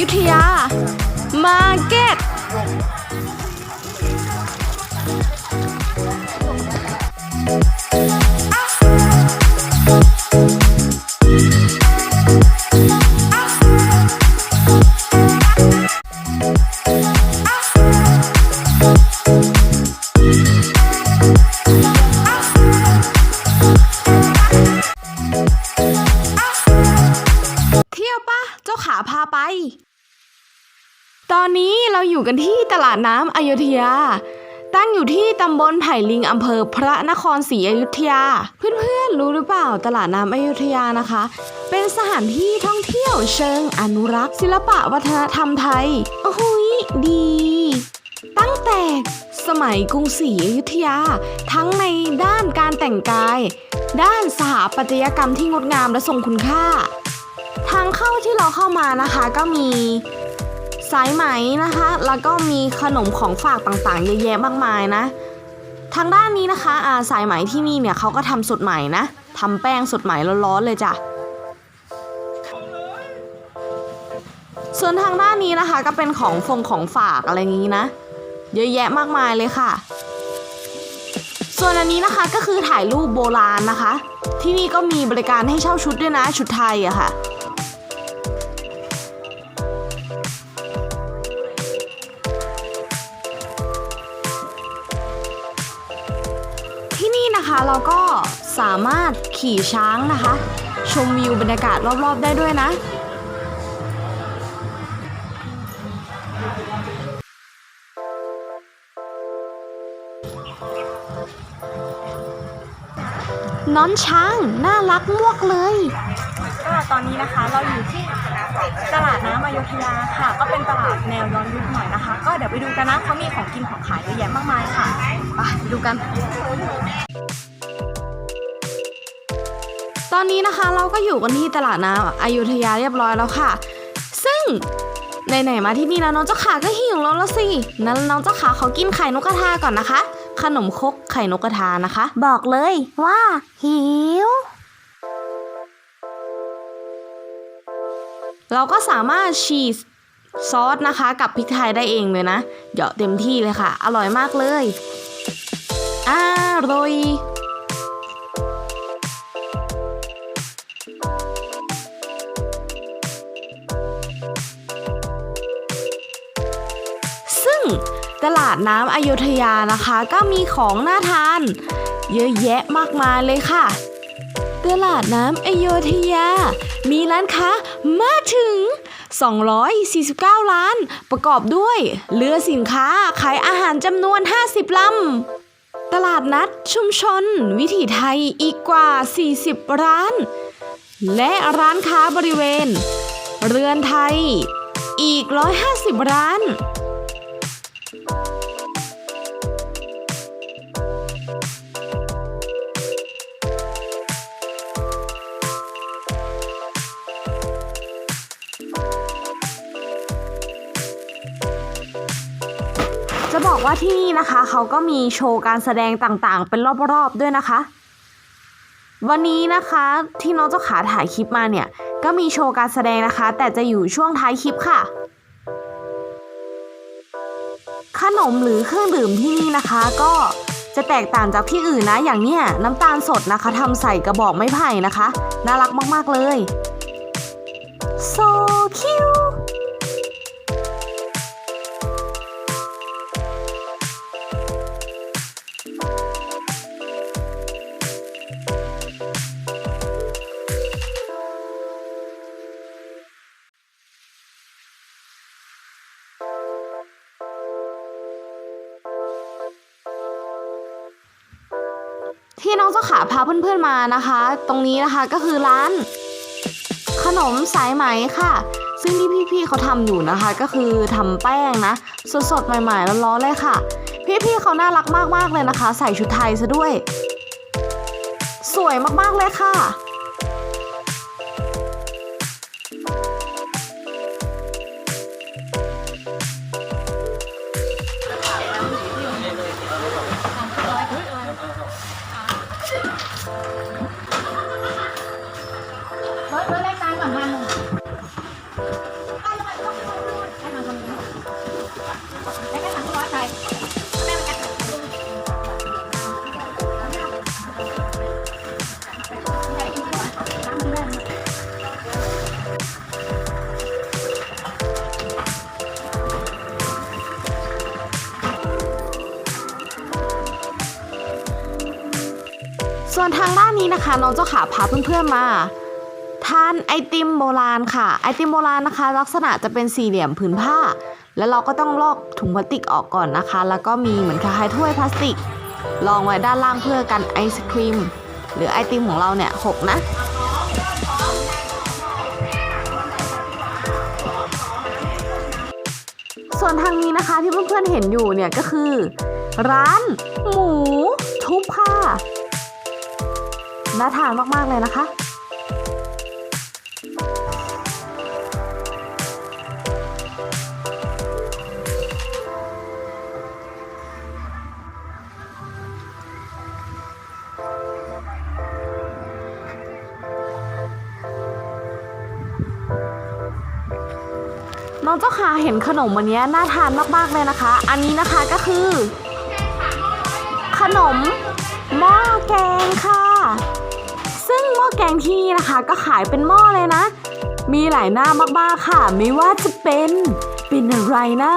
ยุธยามาร์เก็ต อยู่กันที่ตลาดน้ำอยุธยา ตั้งอยู่ที่ตำบลไผ่ลิงอำเภอพระนครศรีอยุธยา เพื่อนๆรู้หรือเปล่าตลาดน้ำอยุธยานะคะ เป็นสถานที่ท่องเที่ยวเชิงอนุรักษ์ ศิลปะวัฒนธรรมไทยโอ้โหยดี ตั้งแต่สมัยกรุงศรีอยุธยา ทั้งในด้านการแต่งกาย ด้านสถาปัตยกรรมที่งดงามและทรงคุณค่า ทางเข้าที่เราเข้ามานะคะก็มี สายไหมนะคะ แล้วก็มีขนมของฝากต่างๆ เยอะแยะมากมายนะ ทางด้านนี้นะคะอาสายไหมที่นี่เนี่ยเขาก็ทำสดใหม่นะทำแป้งสดใหม่ร้อนๆเลยจ้ะส่วนทางด้านนี้นะคะก็เป็นของฟงของฝากอะไรอย่างนี้นะ เยอะแยะมากมายเลยค่ะ ส่วนอันนี้นะคะก็คือถ่ายรูปโบราณนะคะ ที่นี่ก็มีบริการให้เช่าชุดด้วยนะชุดไทยอะค่ะ นะคะเราก็สามารถขี่ช้างนะคะ ชมวิวบรรยากาศรอบๆได้ด้วยนะน้อนช้างน่ารักมวกเลย ก็ตอนนี้นะคะเราอยู่ที่ ตลาดน้ำอยุธยาค่ะ ก็เป็นตลาดแนวย้อนยุคหน่อยนะคะ ก็เดี๋ยวไปดูกันนะเขามีของกินของขายเยอะแยะมากมายค่ะไปดูกัน ตอนนี้นะคะเราก็อยู่กันที่ตลาดน้ำอยุธยาเรียบร้อยแล้วค่ะ ซึ่งไหนๆมาที่นี่แล้วน้องเจ้าขาก็หิวแล้วละสินั้นน้องเจ้าขาขอกินไข่นกกระทาก่อนนะคะ ขนมครกไข่นกกระทานะคะ บอกเลยว่าหิว เราก็สามารถชีสซอสนะคะ กับพริกไทยได้เองเลยนะเหยาะเต็มที่เลยค่ะ อร่อยมากเลยอร่อยซึ่งตลาดน้ำอยุธยานะคะ ก็มีของน่าทาน เยอะแยะมากมายเลยค่ะ ตลาดน้ำอยุธยา มีร้านค้า มากถึง 249 ล้าน ประกอบด้วย เรือสินค้าขายอาหารจำนวน 50 ลำ ตลาดนัดชุมชน วิถีไทยอีกกว่า 40 ร้าน และร้านค้าบริเวณ เรือนไทยอีก 150 ร้าน บอกว่าที่นี่นะคะ เขาก็มีโชว์การแสดงต่างๆ เป็นรอบๆด้วยนะคะ วันนี้นะคะที่น้องเจ้าขาถ่ายคลิปมาเนี่ย ก็มีโชว์การแสดงนะคะ แต่จะอยู่ช่วงท้ายคลิปค่ะ ขนมหรือเครื่องดื่มที่นี่นะคะ ก็จะแตกต่างจากที่อื่นนะอย่างเนี้ยน้ำตาลสดนะคะทำใส่กระบอกไม้ไผ่นะคะ น่ารักมากๆเลย so cute น้องเจ้าขาพาเพื่อนๆมานะคะ ตรงนี้นะคะก็คือร้าน ขนมสายไหมค่ะ ซึ่งที่พี่ๆเขาทำอยู่นะคะ ก็คือทำแป้งนะ สดๆใหม่ๆร้อนๆเลยค่ะ พี่ๆเขาน่ารักมากๆเลยนะคะ ใส่ชุดไทยซะด้วย สวยมากๆเลยค่ะ ส่วนทางด้านนี้นะคะ น้องเจ้าขาพาเพื่อนๆมาทานไอติมโบราณค่ะ ไอติมโบราณนะคะ ลักษณะจะเป็นสี่เหลี่ยมผืนผ้า แล้วเราก็ต้องลอกถุงพลาสติกออกก่อนนะคะ แล้วก็มีเหมือนคล้ายๆถ้วยพลาสติกรองไว้ด้านล่างเพื่อกันไอศครีม หรือไอติมของเราเนี่ยหกนะส่วนทางนี้นะคะที่เพื่อนๆเห็นอยู่เนี่ยก็คือ ร้าน หมูทุบค่ะ น่าทานมาก ๆ เลยนะคะ น้องเจ้าขาเห็นขนมวันนี้น่าทานมาก ๆ เลยนะคะ อันนี้นะคะก็คือ ขนมหม้อแกงค่ะ อแกงที่นี่นะคะ ก็ขายเป็นหม้อเลยนะ มีหลายหน้ามากๆค่ะ ไม่ว่าจะเป็นเป็นอะไรนะ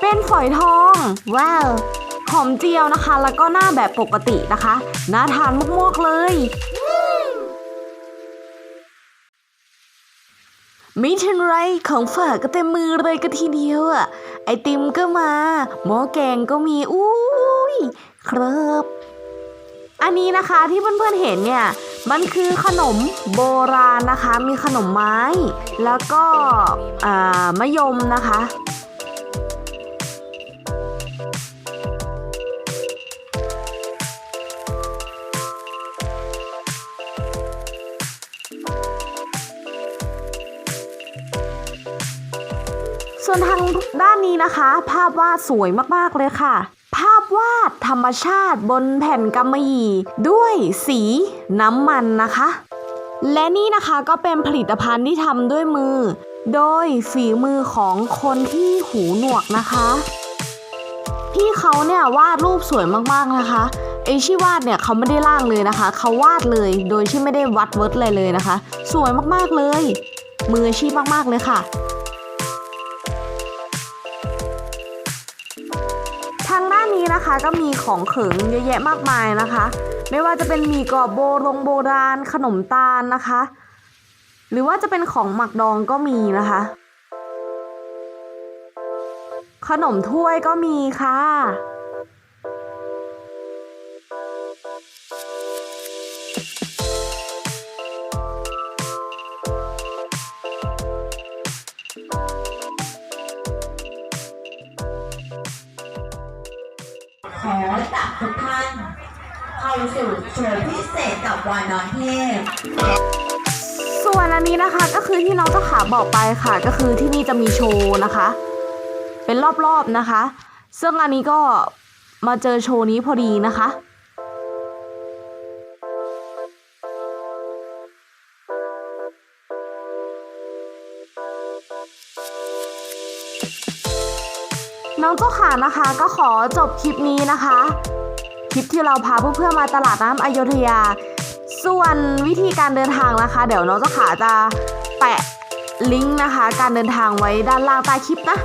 เป็นฝอยทอง ว้าวหอมเจียวนะคะ แล้วก็หน้าแบบปกตินะคะน่าทานมากๆเลยไม่ทันไรของฝากก็เต็มมือเลยก็ทีเดียวอะไอติมก็มาหม้อแกงก็มีอุ้ยครับ อันนี้นะคะที่เพื่อนๆเห็นเนี่ย มันคือขนมโบราณนะคะ มีขนมไม้ แล้วก็มะยมนะคะ นะคะ ภาพวาดสวยมากๆเลยค่ะ ภาพวาดธรรมชาติบนแผ่นกำมะหยี่ด้วยสีน้ำมันนะคะ และนี่นะคะก็เป็นผลิตภัณฑ์ที่ทำด้วยมือ โดยฝีมือของคนที่หูหนวกนะคะพี่เขาเนี่ยวาดรูปสวยมากๆนะคะไอที่วาดเนี่ยเขาไม่ได้ร่างเลยนะคะ เขาวาดเลยโดยที่ไม่ได้วัดเวิร์ดอะไรเลยนะคะ สวยมากๆเลย มืออาชีพมากๆเลยค่ะ นะคะก็มีของเขิงเยอะแยะมากมายนะคะ ไม่ว่าจะเป็นหมี่กรอบโบรงโบราณ ขนมตาลนะคะ หรือว่าจะเป็นของหมักดองก็มีนะคะ ขนมถ้วยก็มีค่ะ ทุกท่าน เข้าสู่โชว์พิเศษกับวานอนเทพส่วนอันนี้นะคะก็คือที่น้องเจ้าขาบอกไปค่ะ ก็คือที่นี่จะมีโชว์นะคะ เป็นรอบๆนะคะ ซึ่งอันนี้ก็มาเจอโชว์นี้พอดีนะคะ องเจ้าขานะคะ ก็ขอจบคลิปนี้นะคะ คลิปที่เราพาเพื่อนๆมาตลาดน้ำอโยธยา ส่วนวิธีการเดินทางนะคะ เดี๋ยวน้องเจ้าขาจะแปะลิงก์นะคะ การเดินทางไว้ด้านล่างใต้คลิปนะ